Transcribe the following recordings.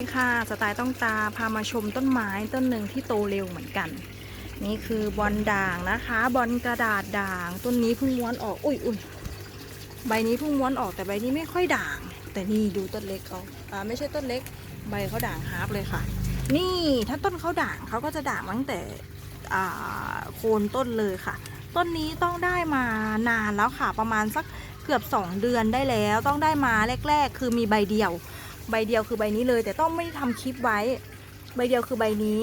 ค่ะสไตล์ต้องตาพามาชมต้นไม้ต้นหนึ่งที่โตเร็วเหมือนกัน นี่คือบอลด่างนะคะบอลกระดาษด่าง ต้นนี้เพิ่งม้วนออกอุ้ยอุ้ยใบนี้เพิ่งม้วนออกแต่ใบนี้ไม่ค่อยด่าง แต่นี่ดูต้นเล็กเอาอ่าไม่ใช่ต้นเล็ก ใบเขาด่างฮาร์ปเลยค่ะ นี่ถ้าต้นเขาด่างเขาก็จะด่างตั้งแต่อ่าโคนต้นเลยค่ะ ต้นนี้ต้องได้มานานแล้วค่ะประมาณสักเกือบ 2 เดือนได้แล้ว ต้องได้มาแรก ๆ คือมีใบเดียว ใบเดียวคือใบนี้เลย แต่ต้องไม่ทำคลิปไว้ ใบเดียวคือใบนี้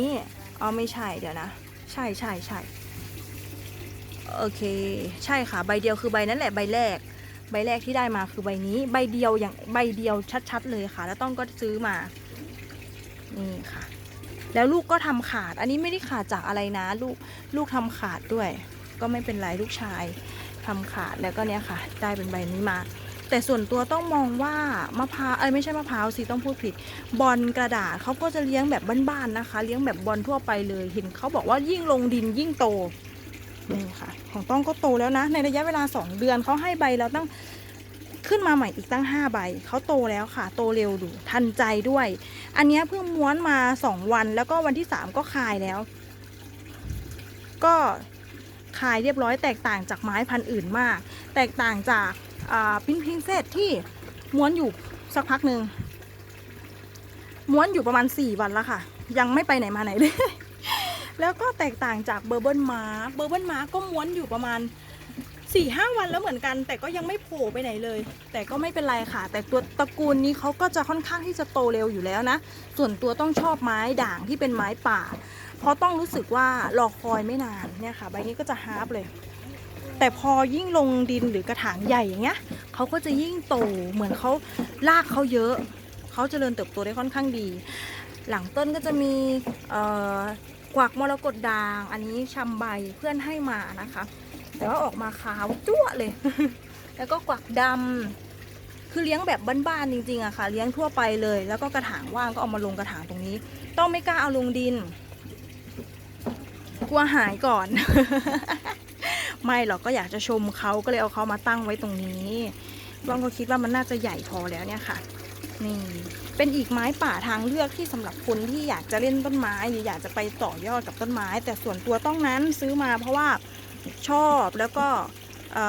อ๋อไม่ใช่เดี๋ยวนะ ใช่ใช่ใช่โอเค ใช่ค่ะ ใบเดียวคือใบนั้นแหละใบแรก ใบแรกที่ได้มาคือใบนี้ ใบเดียวอย่างใบเดียวชัดๆเลยค่ะ แล้วต้องก็ซื้อมานี่ค่ะ แล้วลูกก็ทำขาด อันนี้ไม่ได้ขาดจากอะไรนะ ลูกลูกทำขาดด้วย ก็ไม่เป็นไรลูกชายทำขาดแล้วก็เนี้ยค่ะ ได้เป็นใบนี้มา แต่ส่วนตัวต้องมองว่ามะพร้าวเอ้ยไม่ใช่มะพร้าวสิต้องพูดผิด บอลกระดาษเขาก็จะเลี้ยงแบบบ้านๆนะคะ เลี้ยงแบบบอลทั่วไปเลย เห็นเขาบอกว่ายิ่งลงดินยิ่งโตนี่ค่ะ ของต้องก็โตแล้วนะ ในระยะเวลา 2 เดือนเขาให้ใบเราตั้งขึ้นมาใหม่อีกตั้ง 5 ใบ เขาโตแล้วค่ะ โตเร็วดู ทันใจด้วย อันนี้เพิ่งม้วนมา 2 วัน แล้วก็วันที่ 3 ก็คายแล้ว ก็คายเรียบร้อยแตกต่างจากไม้พันธุ์อื่นมาก แตกต่างจาก พินพิงเซตที่ม้วนอยู่สักพักหนึ่งม้วนอยู่ประมาณ 4 วันแล้วค่ะ ยังไม่ไปไหนมาไหนเลย แล้วก็แตกต่างจากเบอร์เบิลมาเบอร์เบิลมาก็ม้วนอยู่ประมาณ4ี่ห้าวันแล้วเหมือนกัน แต่ก็ยังไม่โผล่ไปไหนเลย แต่ก็ไม่เป็นไรค่ะ แต่ตัวตระกูลนี้เขาก็จะค่อนข้างที่จะโตเร็วอยู่แล้วนะ ส่วนตัวต้องชอบไม้ด่างที่เป็นไม้ป่า เพราะต้องรู้สึกว่ารอคอยไม่นานเนี่ยค่ะ ใบนี้ก็จะฮาร์ปเลย แต่พอยิ่งลงดินหรือกระถางใหญ่อย่างเงี้ยเขาก็จะยิ่งโตเหมือนเขารากเขาเยอะเขาจเจริญเติบโตได้ค่อนข้างดี หลังต้นก็จะมีกวักมรกตด่าง อันนี้ชำใบเพื่อนให้มานะคะ แต่ว่าออกมาขาวจั่วเลย แล้วก็กวักดำคือเลี้ยงแบบบ้านๆจริงๆอะค่ะ เลี้ยงทั่วไปเลย แล้วก็กระถางว่างก็เอามาลงกระถางตรงนี้ ต้องไม่กล้าเอาลงดิน กลัวหายก่อน ไม่หรอกก็อยากจะชมเขาก็เลยเอาเขามาตั้งไว้ตรงนี้บางก็คิดว่ามันน่าจะใหญ่พอแล้วเนี่ยค่ะ นี่เป็นอีกไม้ป่าทางเลือกที่สำหรับคนที่อยากจะเล่นต้นไม้หรืออยากจะไปต่อยอดกับต้นไม้ แต่ส่วนตัวต้องนั้นซื้อมาเพราะว่าชอบแล้วก็เอ่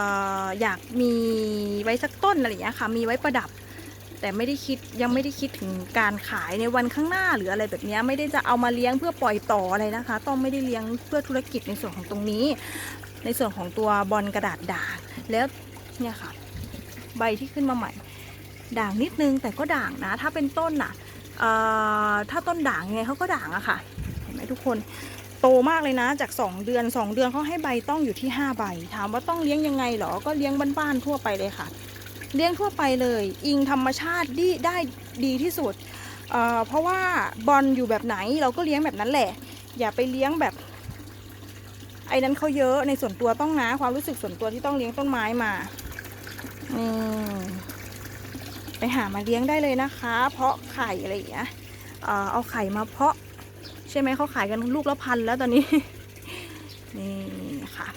อยากมีไว้สักต้นอะไรอย่างเงี้ค่ะ มีไว้ประดับ แต่ไม่ได้คิดยังไม่ได้คิดถึงการขายในวันข้างหน้าหรืออะไรแบบนี้ไม่ได้จะเอามาเลี้ยงเพื่อปล่อยต่ออะไรนะคะ ต้องไม่ได้เลี้ยงเพื่อธุรกิจในส่วนของตรงนี้ ในส่วนของตัวบอลกระดาษด่างแล้วเนี่ยค่ะ ใบที่ขึ้นมาใหม่ ด่างนิดนึงแต่ก็ด่างนะ ถ้าเป็นต้นน่ะเอ่อถ้าต้นด่างไงเขาก็ด่างอะค่ะ เห็นไหมทุกคนโตมากเลยนะจาก 2 เดือน 2 เดือนเขาให้ใบต้องอยู่ที่ 5 ใบ ถามว่าต้องเลี้ยงยังไงหรอ ก็เลี้ยงบ้านๆทั่วไปเลยค่ะ เลี้ยงทั่วไปเลย อิงธรรมชาติดีได้ดีที่สุดเเพราะว่าบอลอยู่แบบไหนเราก็เลี้ยงแบบนั้นแหละ อย่าไปเลี้ยงแบบ ไอ้นั้นเขาเยอะในส่วนตัวต้องนะ ความรู้สึกส่วนตัวที่ต้องเลี้ยงต้นไม้มาอืมไปหามาเลี้ยงได้เลยนะคะ เพาะไข่อะไรอย่างเงี้ยเอาไข่มาเพาะ ใช่ไหมเขาขายกันลูกละพันแล้วตอนนี้ นี่ค่ะ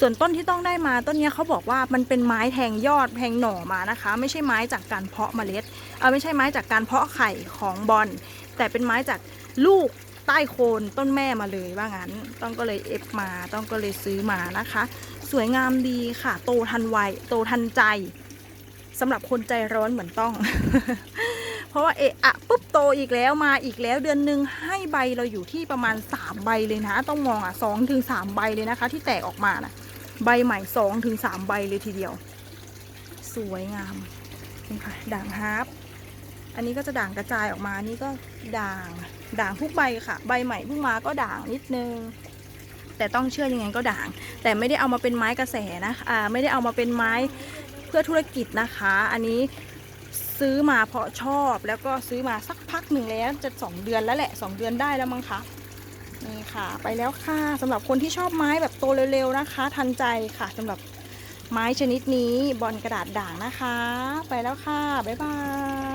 ส่วนต้นที่ต้องได้มาต้นเนี้ยเขาบอกว่ามันเป็นไม้แทงยอดแทงหน่อมานะคะ ไม่ใช่ไม้จากการเพาะเมล็ด เออไม่ใช่ไม้จากการเพาะไข่ของบอลแต่เป็นไม้จากลูก ใต้โคนต้นแม่มาเลยว่างั้น ต้องก็เลยเอฟมา ต้องก็เลยซื้อมานะคะ สวยงามดีค่ะ โตทันวัยโตทันใจสำหรับคนใจร้อนเหมือนต้อง เพราะว่าเอะอะปุ๊บโตอีกแล้วมาอีกแล้วเดือนหนึ่งให้ใบเราอยู่ที่ประมาณ 3 ใบเลยนะ ต้องมองอะสองถึงสามใบเลยนะคะ ที่แตกออกมานะใบใหม่สองถึงสามใบเลยทีเดียว สวยงามนี่ค่ะด่างฮาร์ป อันนี้ก็จะด่างกระจายออกมา นี่ก็ด่าง ด่างทุกใบค่ะ ใบใหม่เพิ่งมาก็ด่างนิดนึง แต่ต้องเชื่อยังไงก็ด่าง แต่ไม่ได้เอามาเป็นไม้กระแสนะอ่าไม่ได้เอามาเป็นไม้เพื่อธุรกิจนะคะ อันนี้ซื้อมาเพราะชอบแล้วก็ซื้อมาสักพักหนึ่งแล้วจะสองเดือนแล้วแหละสองเดือนได้แล้วมั้งคะนี่ค่ะไปแล้วค่ะสำหรับคนที่ชอบไม้แบบโตเร็วๆนะคะ ทันใจค่ะสำหรับไม้ชนิดนี้บอลกระดาษด่างนะคะ ไปแล้วค่ะ บ๊ายบาย